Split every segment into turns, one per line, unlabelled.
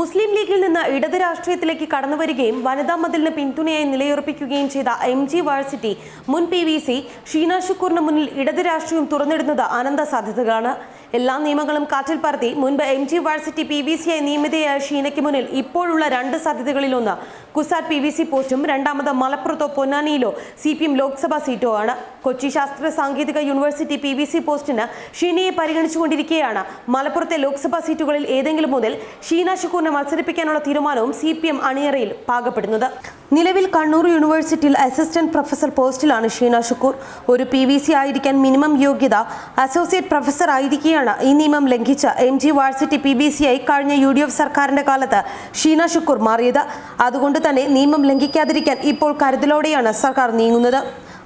മുസ്ലിം ലീഗിൽ നിന്ന് ഇടത് രാഷ്ട്രീയത്തിലേക്ക് കടന്നുവരികയും വനിതാ മതിലിന് പിന്തുണയായി നിലയുറപ്പിക്കുകയും ചെയ്ത എം ജി വാഴ്സിറ്റി മുൻ പി വി സി ഷീന ഷുക്കൂറിന് മുന്നിൽ ഇടത് രാഷ്ട്രീയം തുറന്നിടുന്നത് അനന്ത സാധ്യതകളാണ്. എല്ലാ നിയമങ്ങളും കാറ്റിൽ പറത്തി മുൻപ് M G varsity P V സിയായി നിയമിതയായ ഷീനയ്ക്ക് മുന്നിൽ ഇപ്പോഴുള്ള രണ്ട് സാധ്യതകളിലൊന്ന് കുസാറ്റ് പി വി സി പോസ്റ്റും രണ്ടാമത് മലപ്പുറത്തോ പൊന്നാനിയിലോ സി പി എം ലോക്സഭാ സീറ്റോ ആണ്. കൊച്ചി ശാസ്ത്ര സാങ്കേതിക യൂണിവേഴ്സിറ്റി പി വി സി പോസ്റ്റിന് ഷീനയെ പരിഗണിച്ചുകൊണ്ടിരിക്കുകയാണ് മലപ്പുറത്തെ ലോക്സഭാ സീറ്റുകളിൽ ഏതെങ്കിലും മുതൽ ഷീന ഷുക്കൂറിനെ മത്സരിപ്പിക്കാനുള്ള തീരുമാനവും സി പി എം അണിയറയിൽ പാകപ്പെടുന്നത്. നിലവിൽ കണ്ണൂർ യൂണിവേഴ്സിറ്റിയിൽ അസിസ്റ്റന്റ് പ്രൊഫസർ പോസ്റ്റിലാണ് ഷീന ഷുക്കൂർ. ഒരു പി വി സി ആയിരിക്കാൻ മിനിമം യോഗ്യത അസോസിയേറ്റ് പ്രൊഫസർ ആയിരിക്കെയാണ് ഈ നിയമം ലംഘിച്ച M G varsity P B C ആയി കഴിഞ്ഞ യു ഡി എഫ് സർക്കാരിന്റെ കാലത്ത് ഷീന ഷുക്കൂർ മാറിയത്. അതുകൊണ്ട് തന്നെ നിയമം ലംഘിക്കാതിരിക്കാൻ ഇപ്പോൾ കരുതലോടെയാണ് സർക്കാർ നീങ്ങുന്നത്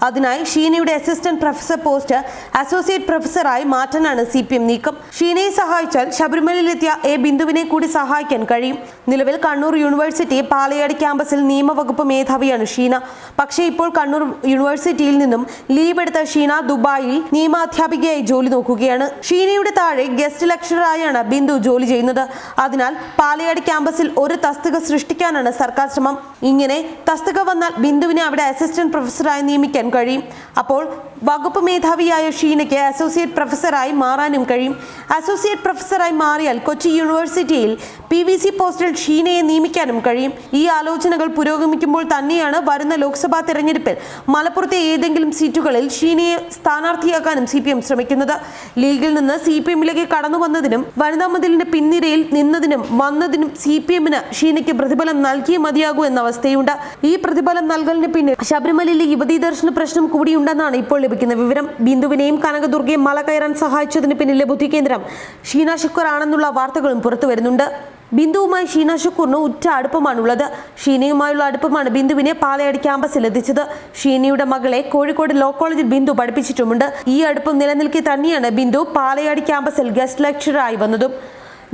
അതിനായി ഷീനയുടെ അസിസ്റ്റന്റ് പ്രൊഫസർ പോസ്റ്റ് അസോസിയേറ്റ് പ്രൊഫസറായി മാറ്റാനാണ് സി പി എം നീക്കം. ഷീനയെ സഹായിച്ചാൽ ശബരിമലയിലെത്തിയ എ ബിന്ദുവിനെ കൂടി സഹായിക്കാൻ കഴിയും. നിലവിൽ കണ്ണൂർ യൂണിവേഴ്സിറ്റി പാലയാട് ക്യാമ്പസിൽ നിയമവകുപ്പ് മേധാവിയാണ് ഷീന. പക്ഷേ ഇപ്പോൾ കണ്ണൂർ യൂണിവേഴ്സിറ്റിയിൽ നിന്നും ലീവ് എടുത്ത ഷീന ദുബായിൽ നിയമാധ്യാപികയായി ജോലി നോക്കുകയാണ്. ഷീനയുടെ താഴെ ഗസ്റ്റ് ലക്ചറായാണ് ബിന്ദു ജോലി ചെയ്യുന്നത്. അതിനാൽ പാലയാട് ക്യാമ്പസിൽ ഒരു തസ്തിക സൃഷ്ടിക്കാനാണ് സർക്കാർ ശ്രമം. ഇങ്ങനെ തസ്തിക വന്നാൽ ബിന്ദുവിനെ അവിടെ അസിസ്റ്റന്റ് പ്രൊഫസറായി നിയമിക്കാൻ കഴിയും. അപ്പോൾ വകുപ്പ് മേധാവിയായ ഷീനയ്ക്ക് അസോസിയേറ്റ് പ്രൊഫസറായി മാറാനും കഴിയും. അസോസിയേറ്റ് പ്രൊഫസറായി മാറിയാൽ കൊച്ചി യൂണിവേഴ്സിറ്റിയിൽ പി വി സി പോസ്റ്റിൽ ഷീനയെ നിയമിക്കാനും കഴിയും. ഈ ആലോചനകൾ പുരോഗമിക്കുമ്പോൾ തന്നെയാണ് വരുന്ന ലോക്സഭാ തെരഞ്ഞെടുപ്പിൽ മലപ്പുറത്തെ ഏതെങ്കിലും സീറ്റുകളിൽ ഷീനയെ സ്ഥാനാർത്ഥിയാക്കാനും സി പി എം ശ്രമിക്കുന്നത്. ലീഗിൽ നിന്ന് സി പി എമ്മിലേക്ക് കടന്നു വന്നതിനും വനിതാ മതിലിന്റെ പിൻനിരയിൽ നിന്നതിനും വന്നതിനും സി പി എമ്മിന് ഷീനയ്ക്ക് പ്രതിഫലം നൽകിയേ മതിയാകൂ എന്ന അവസ്ഥയുണ്ട്. ഈ പ്രതിഫലം നൽകലിന് പിന്നിൽ ശബരിമലയിലെ യുവതീ ദർശന പ്രശ്നം കൂടിയുണ്ടെന്നാണ് ഇപ്പോൾ ലഭിക്കുന്ന വിവരം ബിന്ദുവിനെയും കനകദുർഗയും മല കയറാൻ സഹായിച്ചതിന് പിന്നിലെ ബുദ്ധികേന്ദ്രം ഷീന ശുക്കൂർ ആണെന്നുള്ള വാർത്തകളും പുറത്തു വരുന്നുണ്ട്. ബിന്ദുവുമായി ഷീന ഷുക്കൂറിന് ഉറ്റ അടുപ്പമാണുള്ളത്. ഷീനയുമായുള്ള അടുപ്പമാണ് ബിന്ദുവിനെ പാലയാട് ക്യാമ്പസിൽ എത്തിച്ചത്. ഷീനയുടെ മകളെ കോഴിക്കോട് ലോ കോളേജിൽ ബിന്ദു പഠിപ്പിച്ചിട്ടുമുണ്ട്. ഈ അടുപ്പം നിലനിൽക്കെ തന്നെയാണ് ബിന്ദു പാലയാട് ക്യാമ്പസിൽ ഗസ്റ്റ് ലെക്ചറായി വന്നതും.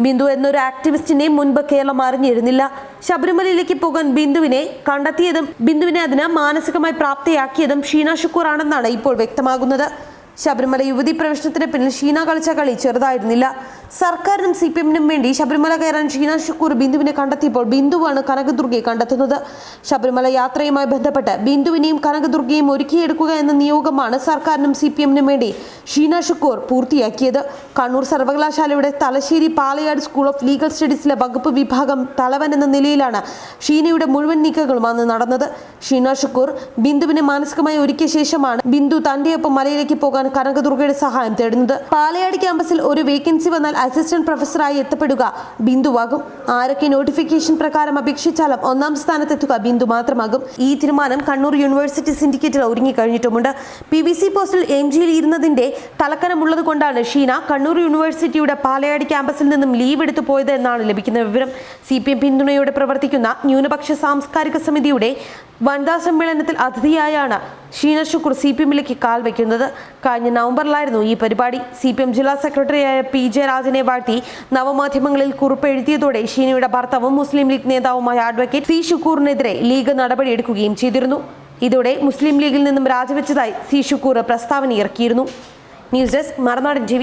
ബിന്ദു എന്നൊരു ആക്ടിവിസ്റ്റിനെ മുൻപ് കേരളം അറിഞ്ഞിരുന്നില്ല. ശബരിമലയിലേക്ക് പോകാൻ ബിന്ദുവിനെ കണ്ടെത്തിയതും ബിന്ദുവിനെ അതിന് മാനസികമായി പ്രാപ്തിയാക്കിയതും ഷീന ഷുക്കൂർ ആണെന്നാണ് ഇപ്പോൾ വ്യക്തമാകുന്നത്. ശബരിമല യുവതി പ്രവേശനത്തിന് പിന്നിൽ ഷീന കളിച്ച കളി ചെറുതായിരുന്നില്ല. സർക്കാരിനും സി പി എമ്മിനും വേണ്ടി ശബരിമല കയറാൻ ഷീന ഷുക്കൂർ ബിന്ദുവിനെ കണ്ടെത്തിയപ്പോൾ ബിന്ദുവാണ് കനകദുർഗയെ കണ്ടെത്തുന്നത്. ശബരിമല യാത്രയുമായി ബന്ധപ്പെട്ട് ബിന്ദുവിനെയും കനകദുർഗയും ഒരുക്കിയെടുക്കുക എന്ന നിയോഗമാണ് സർക്കാരിനും സി പി എമ്മിനും വേണ്ടി ഷീന ഷുക്കൂർ പൂർത്തിയാക്കിയത്. കണ്ണൂർ സർവകലാശാലയുടെ Thalassery Palayad school of legal സ്റ്റഡീസിലെ വകുപ്പ് വിഭാഗം തലവൻ എന്ന നിലയിലാണ് ഷീനയുടെ മുഴുവൻ നീക്കങ്ങളും അന്ന് നടന്നത്. ഷീന ഷുക്കൂർ ബിന്ദുവിനെ മാനസികമായി ഒരുക്കിയ ശേഷമാണ് ബിന്ദു തന്റെയൊപ്പം മലയിലേക്ക് പോകാൻ കനകദുർഗയുടെ സഹായം തേടുന്നത്. പാലയാട് ക്യാമ്പസിൽ ഒരു വേക്കൻസി വന്നാൽ അസിസ്റ്റന്റ് പ്രൊഫസറായി എത്തപ്പെടുക. ബിന്ദുവാകും ആരൊക്കെ നോട്ടിഫിക്കേഷൻ പ്രകാരം അപേക്ഷിച്ചാലും ഒന്നാം സ്ഥാനത്തെത്തുക ബിന്ദു മാത്രമാകും. ഈ തീരുമാനം കണ്ണൂർ യൂണിവേഴ്സിറ്റി സിൻഡിക്കേറ്റിൽ ഒരുങ്ങിക്കഴിഞ്ഞിട്ടുമുണ്ട്. പി വി സി പോസ്റ്റിൽ എം ജിയിൽ ഇരുന്നതിന്റെ തലക്കനമുള്ളത് കൊണ്ടാണ് ഷീന കണ്ണൂർ യൂണിവേഴ്സിറ്റിയുടെ പാലയാടി ക്യാമ്പസിൽ നിന്നും ലീവ് എടുത്തു പോയത് എന്നാണ് ലഭിക്കുന്ന വിവരം. സി പി എം പിന്തുണയോടെ പ്രവർത്തിക്കുന്ന ന്യൂനപക്ഷ സാംസ്കാരിക സമിതിയുടെ വനിതാ സമ്മേളനത്തിൽ അതിഥിയായാണ് ഷീന ഷുക്കൂർ സി പി എമ്മിലേക്ക് കാൽ വയ്ക്കുന്നത്. കഴിഞ്ഞ നവംബറിലായിരുന്നു ഈ പരിപാടി. സി പി എം ജില്ലാ സെക്രട്ടറിയായ പി ജെ രാജനെ വാഴ്ത്തി നവമാധ്യമങ്ങളിൽ കുറിപ്പ് എഴുതിയതോടെ ഷീനയുടെ ഭർത്താവും മുസ്ലിം ലീഗ് നേതാവുമായ അഡ്വക്കേറ്റ് സി ഷുക്കൂറിനെതിരെ ലീഗ് നടപടിയെടുക്കുകയും ചെയ്തിരുന്നു. ഇതോടെ മുസ്ലിം ലീഗിൽ നിന്നും രാജിവെച്ചതായി സി ഷുക്കൂർ പ്രസ്താവന ഇറക്കിയിരുന്നു ന്യൂസ് ഡെസ്ക് മറുനാടൻ ടി